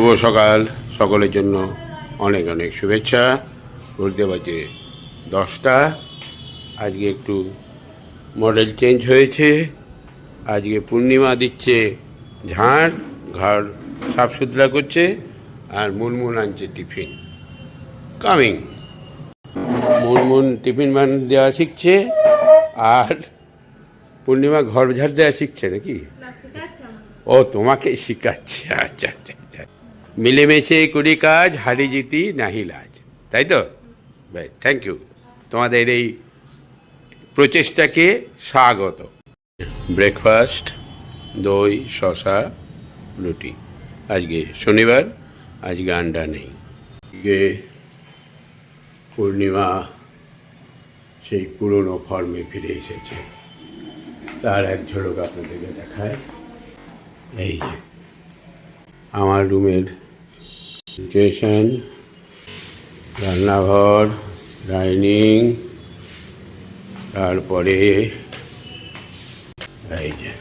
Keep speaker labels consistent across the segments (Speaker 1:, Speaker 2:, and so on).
Speaker 1: শুভ সকাল। সকলের জন্য অনেক অনেক শুভেচ্ছা। বলতে বাজে দশটা। আজকে একটু মডেল চেঞ্জ হয়েছে। আজকে পূর্ণিমা দিচ্ছে ঝাড় ঘর সাফ সুতরা করছে আর মুনমুন আনছে টিফিন। কামিং মুনমুন টিফিন বান দেওয়া শিখছে আর পূর্ণিমা ঘর ঝাড় দেওয়া শিখছে নাকি? ও তোমাকে শিখাচ্ছে। আচ্ছা আচ্ছা। মিলেমিশে করি কাজ হারি জিতি নাহি লাজ। তাই তো? বেশ থ্যাংক ইউ তোমাদের এই প্রচেষ্টাকে স্বাগত। ব্রেকফাস্ট দই শশা রুটি। আজকে শনিবার আজকে আন্ডা নেই। আজকে পূর্ণিমা, সেই পুরনো ফর্মে ফিরে এসেছে। তার এক ঝলক আপনাদেরকে দেখায়। এই যে, আমার রুমের সিচুয়েশন রান্নাঘর ডাইনিং তারপরে এই যে,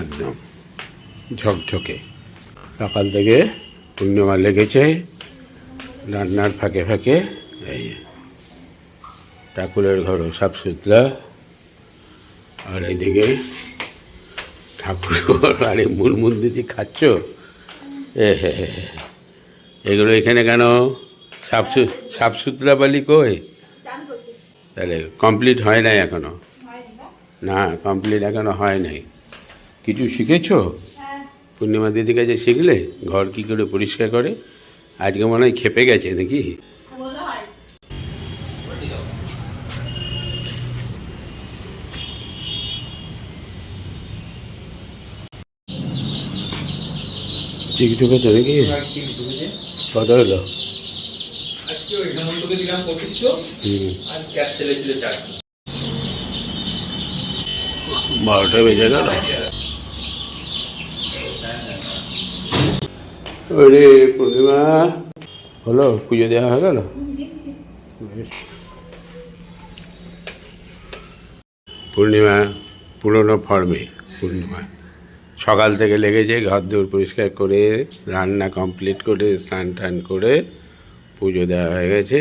Speaker 1: একদম ঝকঝকে। সকাল থেকে পূর্ণিমা লেগেছে, রান্নার ফাঁকে ফাঁকে এই ঠাকুরের ঘরও সাফ সুতরা আর এইদিকে ঠাকুর আরে দিদি খাচ্ছ? এ হে হে হে। এগুলো এখানে কেন? সাফ সু- সাফ সুতরা বালি কই? তাহলে কমপ্লিট হয় নাই এখনও? না কমপ্লিট এখনও হয় নাই। কিছু শিখেছো? পূর্ণিমা দিদির কাছে শিখলে? ঘর কি করে পরিষ্কার করে? আজকে মনে হয় খেপে গেছে নাকি?
Speaker 2: আর ক্যাশ ছেলে ছিল চারশো।
Speaker 1: বারোটা বেজে গেল। ওরে পূর্ণিমা হলো পুজো দেওয়া হয়ে গেল? পূর্ণিমা পুরনো ফর্মে পূর্ণিমা। সকাল থেকে লেগেছে ঘর দৌড় পরিষ্কার করে রান্না কমপ্লিট করে স্নান টান করে পুজো দেওয়া হয়ে গেছে।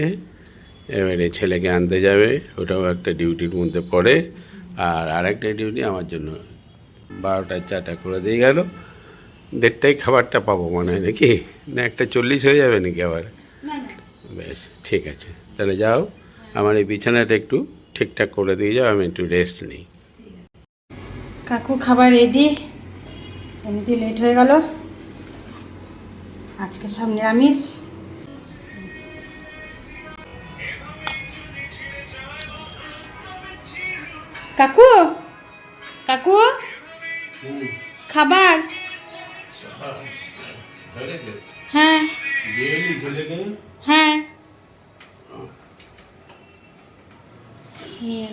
Speaker 1: এবারে ছেলেকে আনতে যাবে ওটাও একটা ডিউটির মধ্যে পড়ে। আর আরেকটা ডিউটি আমার জন্য। বারোটার চাটা করে দিয়ে গেল। দেড়টায় খাবারটা পাবো মনে হয় নাকি? না একটা চল্লিশ হয়ে যাবে নাকি আবার? বেশ ঠিক আছে। তাহলে যাও আমার এই বিছানাটা একটু ঠিকঠাক করে দিয়ে যাও আমি একটু রেস্ট নিই।
Speaker 3: কাকু খাবার রেডি এমনিতে লেট হয়ে গেল। আজকে সব নিরামিষ। কাকু? কাকু? খাবার? হ্যাঁ। হ্যাঁ। নিয়ে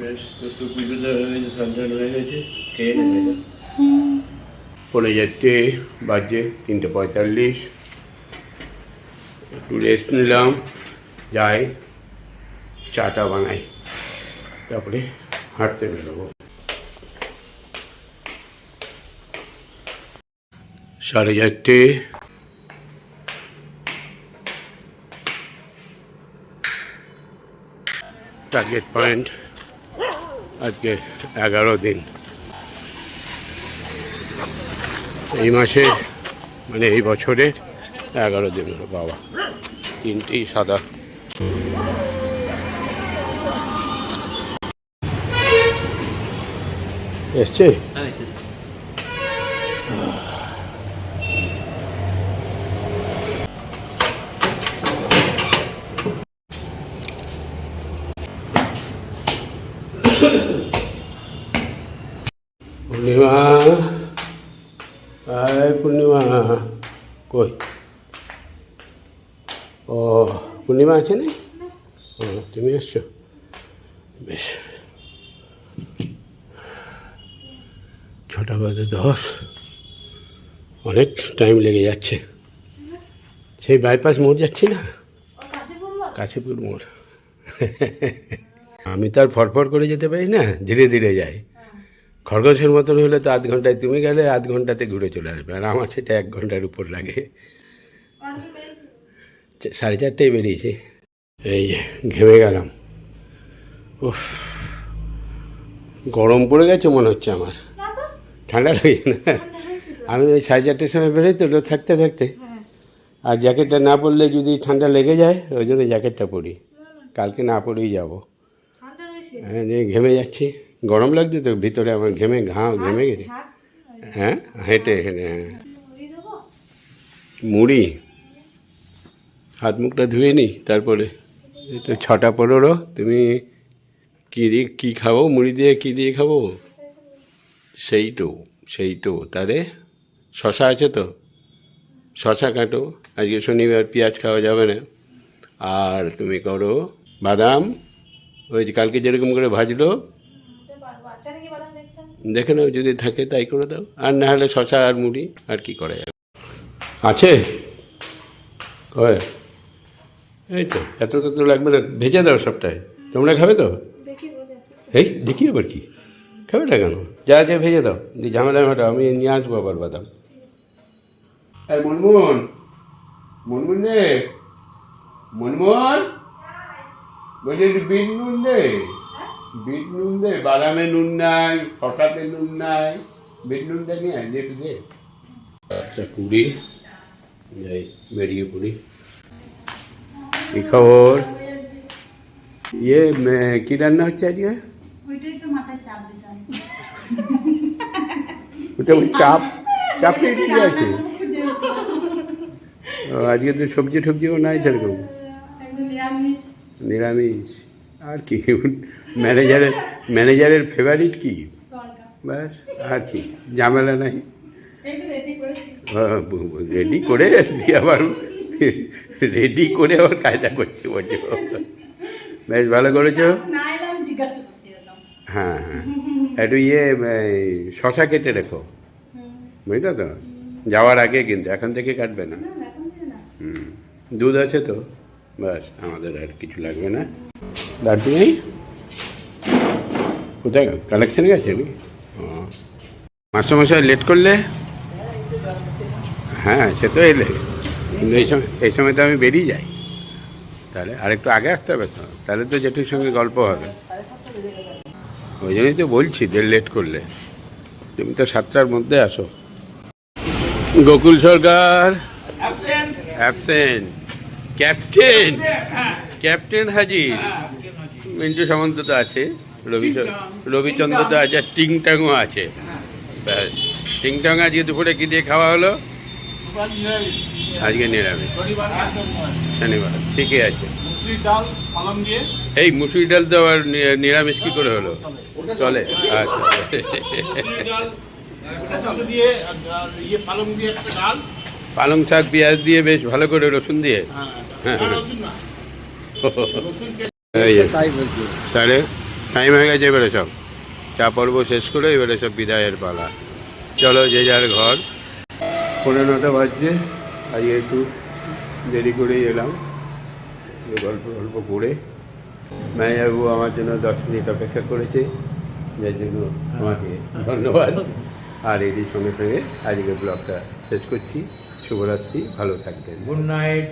Speaker 1: বেশ একটু পুজো হয়ে গেছে সন্তান হয়ে গেছে খেয়ে নেবে। পড়ে যাচ্ছে বাজে তিনটে পঁয়তাল্লিশ। একটু রেস্ট নিলাম যাই চাটা বানাই। তারপরে হাঁটতে বেরোবো। সাড়ে চারটে। টার্গেট পয়েন্ট আজকে এগারো দিন। এই মাসে মানে এই বছরের এগারো দিন হলো বাবা। তিনটি সাদা। এসছে পূর্ণিমা আয় পূর্ণিমা কই ও, পূর্ণিমা আছে না? ও, তুমি এসছো? বেশ। ছটা বাজে দশ। অনেক টাইম লেগে যাচ্ছে। সেই বাইপাস মোড় যাচ্ছি না? কাশীপুর মোড়। আমি তো আর ফরফর করে যেতে পারি না, ধীরে ধীরে যাই। খরগোশের মতন হলে তো আধ ঘন্টায় তুমি গেলে, আধ ঘন্টাতে ঘুরে চলে আসবে। আর আমার সেটা এক ঘণ্টার উপর লাগে। সাড়ে চারটেয় বেরিয়েছি। এই যে ঘেমে গেলাম। উফ গরম পড়ে গেছে মনে হচ্ছে আমার। ঠান্ডা লাগে না? আমি ওই সাড়ে চারটের সময় বেরোই তো রোদ থাকতে থাকতে। আর জ্যাকেটটা না পরলে যদি ঠান্ডা লেগে যায় ওই জন্য জ্যাকেটটা পরি। কালকে না পরেই যাব। হ্যাঁ ঘেমে যাচ্ছি। গরম লাগছে তো ভিতরে আমার ঘেমে ঘাম ঘেমে গেছে। হ্যাঁ হেঁটে হেঁটে হ্যাঁ। মুড়ি? হাত মুখটা ধুয়ে নি তারপরে তো ছটা পনেরো, তুমি কী দিয়ে কী খাব, মুড়ি দিয়ে কী দিয়ে খাব? সেই তো সেই তো। তাহলে শশা আছে তো? শশা কাটো, আজকে শনিবার পেঁয়াজ খাওয়া যাবে না। আর তুমি করো বাদাম, ওই যে কালকে যেরকম করে ভাজলো। দেখে নাও, যদি থাকে তাই করে দাও। আর না হলে শশা আর মুড়ি, আর কি করা যাবে? আছে? কয় এই তো এত তো লাগবে না, ভেজে দাও সবটাই। তোমরা খাবে তো? এই, দেখি আবার কি। খাবে না কেন? যা আছে ভেজে দাও। দিয়ে ঝামেলা মেটা আমি নিয়ে আসব আবার বাদাম। এই মনমোহন মনমোহন রে। মনমোহন, বলছি বিট নুন দে। বিট নুন দে, বাদামে নুন নাই শশাতে নুন নাই। বিট নিয়ে দে একটু দে। আচ্ছা কুড়ি বেরিয়ে পড়ি। কি খবর? ইয়ে মে- কি রান্না হচ্ছে আজকে?
Speaker 3: ওইটাই তো মাথায় চাপ দিছে
Speaker 1: ওটা ওই চাপ চাপে কি আছে? আজকে তো সবজি টবজিও নাই সেরকম।
Speaker 3: নিরামিষ।
Speaker 1: আর কি ম্যানেজারের ম্যানেজারের ফেভারিট কি? ব্যাস আর কি ঝামেলা নাই।
Speaker 3: রেডি
Speaker 1: করে দিয়ে আবার রেডি করে আবার কায়দা করছে বলছে বেশ ভালো করেছ? হ্যাঁ হ্যাঁ। একটু ইয়ে শশা কেটে রেখো। বুঝলো তো? যাওয়ার আগে কিন্তু এখন থেকে কাটবে না। হুম। দুধ আছে তো? বাস আমাদের আর কিছু লাগবে না। লাড্ডু নেই কোথায়? কালেকশনে গেছে নাকি? মাস্টারমশাই লেট করলে? হ্যাঁ সে তো এলে। কিন্তু এই সময় এই সময় তো আমি বেরিয়ে যাই। তাহলে আরেকটু আগে আসতে হবে তো। তাহলে তো জেঠুর সঙ্গে গল্প হবে। ওই জন্যই তো বলছি, দেড় লেট করলে। তুমি তো সাতটার মধ্যে আসো। গোকুল সরকার। ক্যাপ্টেন। ক্যাপ্টেন হাজির। মিন্টু সামন্ত তো আছে, রবি রবিচন্দ্র তো আছে আর টিংটাংও আছে। ব্যাস, টিংটাং আজকে দুপুরে কি দিয়ে খাওয়া হলো? আজকে নিরামিষ। শনিবার। ঠিকই আছে। এই মুসুরি ডাল তো আবার নিরামিষ কি করে হলো? চলে। আচ্ছা।
Speaker 4: পালং
Speaker 1: শাক, পেঁয়াজ দিয়ে বেশ ভালো করে রসুন দিয়ে।
Speaker 4: হ্যাঁ আর রসুন না রসুন কে-
Speaker 1: এই যে। তাহলে টাইম হয়ে গেছে এবারে সব। চা পর্ব শেষ করে এবারে সব বিদায়ের পালা। চলো যে যার ঘর। পনেরো নটা বাজছে আজকে একটু দেরি করেই এলাম। গল্প গল্প করে। বাবু আমার জন্য দশ মিনিট অপেক্ষা করেছে, যার জন্য আমাকে ধন্যবাদ। আর এটির সঙ্গে সঙ্গে আজকে ব্লগটা শেষ করছি। শুভরাত্রি, ভালো থাকবেন।
Speaker 5: Good night